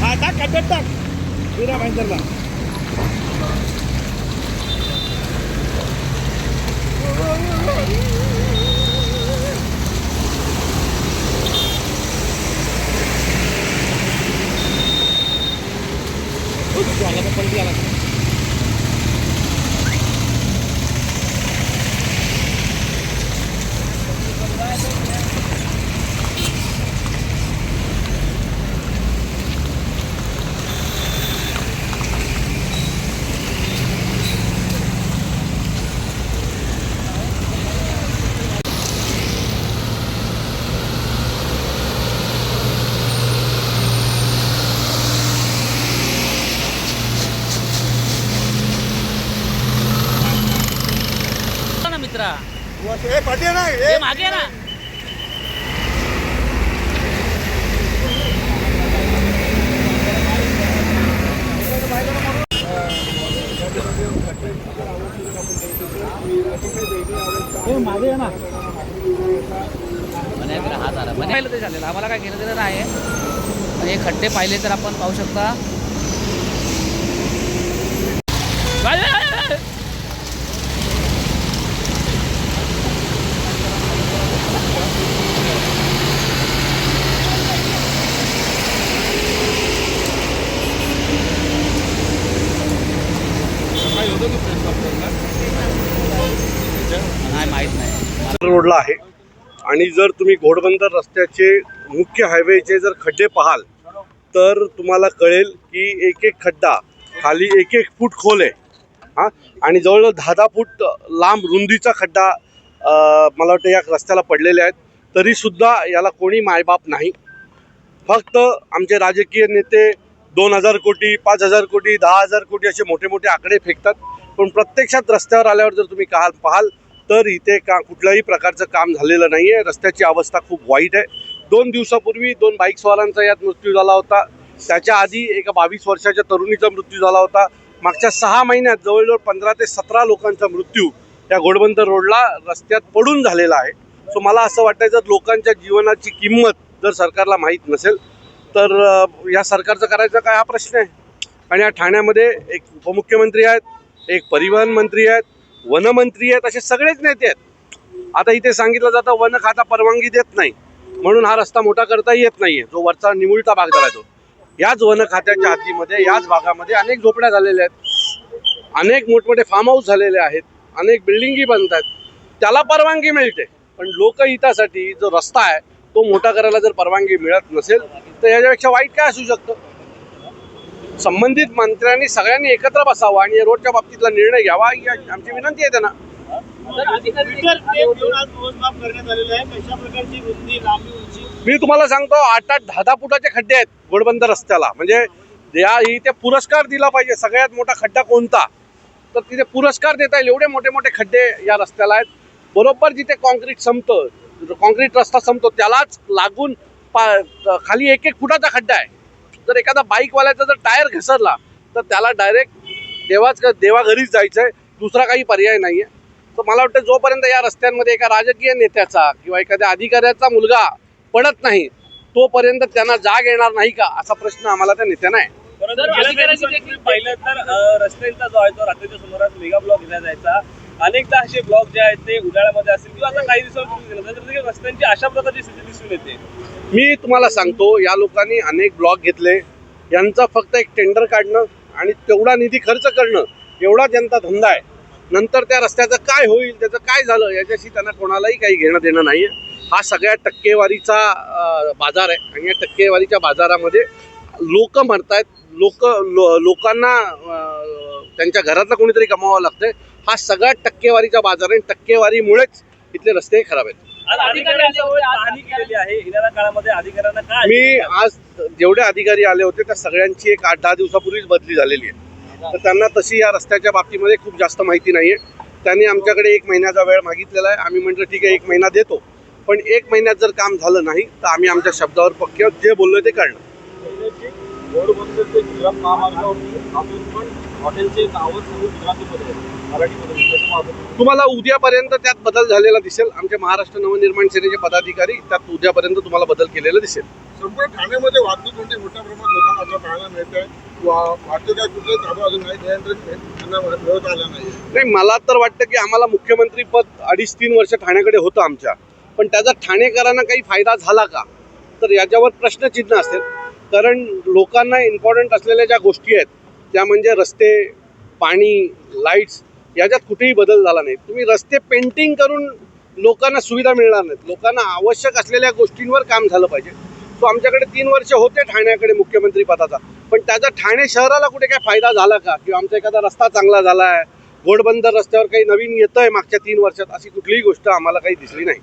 हा टाक खड्ड्यात टाक विरा भाईंदरला आला का पलटी आला का? ना मित्रा ए, पाठी ना हे. मागे ना. मागे ना. हात आला. पाहिलं ते झालेलं आम्हाला काय घेणं देणं नाही आणि हे खड्डे पाहिले तर आपण पाहू शकता. नाही माहीत नाही रोडला आहे. आणि जर तुम्ही घोडबंदर रस्त्याचे मुख्य हायवेचे जर खड्डे पाहाल तर तुम्हाला कळेल की एक एक खड्डा खाली एक एक फूट खोल आहे. हां? आणि जवळजवळ दहा दहा फूट लांब रुंदीचा खड्डा मला वाटतं या रस्त्याला पडलेले आहेत. तरीसुद्धा याला कोणी मायबाप नाही. फक्त आमचे राजकीय नेते दोन हजार कोटी पाच हजार कोटी दहा हजार कोटी असे मोठे मोठे आकडे फेकतात. पण प्रत्यक्षात रस्त्यावर आल्यावर जर तुम्ही काल पाहाल तर इथे का कुठल्याही प्रकारचं काम झालेलं नाही आहे रस्त्याची अवस्था खूप वाईट आहे. दोन दिवसापूर्वी दोन बाईकस्वारांचा यात मृत्यू झाला होता. त्याच्या आधी एका बावीस वर्षाच्या तरुणीचा मृत्यू झाला होता. मागच्या सहा महिन्यात जवळजवळ पंधरा ते सतरा लोकांचा मृत्यू या घोडबंदर रोडला रस्त्यात पडून झालेला आहे. सो मला असं वाटतं जर लोकांच्या जीवनाची किंमत जर सरकारला माहीत नसेल तर या सरकारचं करायचं काय हा प्रश्न आहे. आणि या ठाण्यामध्ये एक उपमुख्यमंत्री आहेत एक परिवहन मंत्री आहेत वनमंत्री आहेत असे सगळेच नेते आहेत. आता इथे सांगितलं जातं वन खाता परवानगी देत नाही. म्हणून हा रस्ता मोठा करता येत नाहीये. जो वरचा निमुळता भाग झाला तो. याच वन खात्याच्या हद्दीमध्ये याच भागामध्ये अनेक झोपड्या झालेल्या आहेत. अनेक मोठमोठे फार्म हाऊस झालेले आहेत. अनेक बिल्डिंगी बनत आहेत त्याला परवानगी मिळते. पण लोकहितासाठी जो रस्ता आहे तो मोठा करायला जर परवानगी मिळत नसेल तर याच्यापेक्षा वाईट काय असू शकतं? संबंधित मंत्र्यांनी सगळ्यांनी एकत्र बसावं आणि या रोडच्या बाबतीतला निर्णय घ्यावा ही आमची विनंती आहे त्यांना. कशा प्रकारची मी तुम्हाला सांगतो आठ आठ दहा दहा फुटाचे खड्डे आहेत घोडबंदर रस्त्याला. म्हणजे या इथे पुरस्कार दिला पाहिजे. सगळ्यात मोठा खड्डा कोणता? तर तिथे पुरस्कार देता येईल. एवढे मोठे मोठे खड्डे या रस्त्याला आहेत. बरोबर जिथे कॉन्क्रीट संपतं कॉन्क्रीट रस्ता संपतो त्यालाच लागून पा खाली एक एक फुटाचा खड्डा आहे. जर एखादा बाईकवाल्याचा जर टायर घसरला तर त्याला डायरेक्ट देवाच देवा घरीच जायचं आहे दुसरा काही पर्याय नाही आहे तर मला वाटतं जोपर्यंत या रस्त्यांमध्ये एका राजकीय नेत्याचा किंवा एखाद्या अधिकाऱ्याचा मुलगा पडत नाही तोपर्यंत त्यांना जाग येणार नाही का असा प्रश्न आम्हाला त्या नेत्यांना आहे. पाहिलं तर रस्त्यांचा जो आहे तो रात्रीच्या सुमारास मेगा ब्लॉक घेण्यात जायचा अनेकदा असे ब्लॉक जे आहेत ते उन्हाळ्यामध्ये असतील किंवा आता काही दिवसांपूर्वी गेलं रस्त्यांची अशा प्रकारची स्थिती दिसून येते. मी तुम्हाला सांगतो या लोकांनी अनेक ब्लॉक घेतले. यांचा फक्त एक टेंडर काढणं आणि तेवढा निधी खर्च करणं एवढा त्यांचा धंदा आहे. नंतर त्या रस्त्याचं काय होईल त्याचं काय झालं याच्याशी त्यांना कोणालाही काही घेणं देणं नाही आहे हा सगळ्या टक्केवारीचा बाजार आहे. आणि या टक्केवारीच्या बाजारामध्ये लोक आहेत लोक लो, लोकांना त्यांच्या घरातलं कोणीतरी कमावावं लागतंय. हा सगळा टक्केवारीचा बाजार आहे. आणि टक्केवारीमुळेच इथले रस्ते खराब आहेत. मी आज जेवढे अधिकारी आले होते त्या सगळ्यांची एक आठ दहा दिवसापूर्वीच बदली झालेली आहे. तर त्यांना तशी या रस्त्याच्या बाबतीमध्ये खूप जास्त माहिती नाही आहे त्यांनी आमच्याकडे एक महिन्याचा वेळ मागितलेला आहे. आम्ही म्हटलं ठीक आहे एक महिना देतो. पण एक महिन्यात जर काम झालं नाही तर आम्ही आमच्या शब्दावर पक्के. जे बोललो ते घोडबंदरचे गुजरात महामार्गावरती अजून पण हॉटेलचे नावं सर्व गुजरातीमध्ये मराठीमध्ये? तुम्हाला उद्यापर्यंत त्यात बदल झालेला दिसेल. आमचे महाराष्ट्र नवनिर्माण सेनेचे पदाधिकारी त्यात उद्यापर्यंत तुम्हाला बदल केलेला दिसेल. संपूर्ण ठाण्यामध्ये वाहतूक म्हणजे मोठ्या प्रमाणात होताना आपल्याला पाहायला मिळत आहे. वाहतूक कुठले चालू अजून नाही नियंत्रण त्यांना मिळत आलं नाही नाही मला तर वाटतं की आम्हाला मुख्यमंत्री पद अडीच तीन वर्ष ठाण्याकडे होतं आमच्या. पण त्याचा ठाणेकरांना काही फायदा झाला का? तर याच्यावर प्रश्नचिन्ह असेल. कारण लोकांना इम्पॉर्टंट असलेल्या ज्या गोष्टी आहेत त्या म्हणजे रस्ते पाणी लाईट्स याच्यात कुठेही बदल झाला नाही. तुम्ही रस्ते पेंटिंग करून लोकांना सुविधा मिळणार नाहीत. लोकांना आवश्यक असलेल्या गोष्टींवर काम झालं पाहिजे. तो आमच्याकडे तीन वर्ष होते ठाण्याकडे मुख्यमंत्री पदाचा. पण त्याचा ठाणे शहराला कुठे काय फायदा झाला का? किंवा आमचा एखादा रस्ता चांगला झाला आहे घोडबंदर रस्त्यावर काही नवीन येतं आहे मागच्या तीन वर्षात अशी कुठलीही गोष्ट आम्हाला काही दिसली नाही.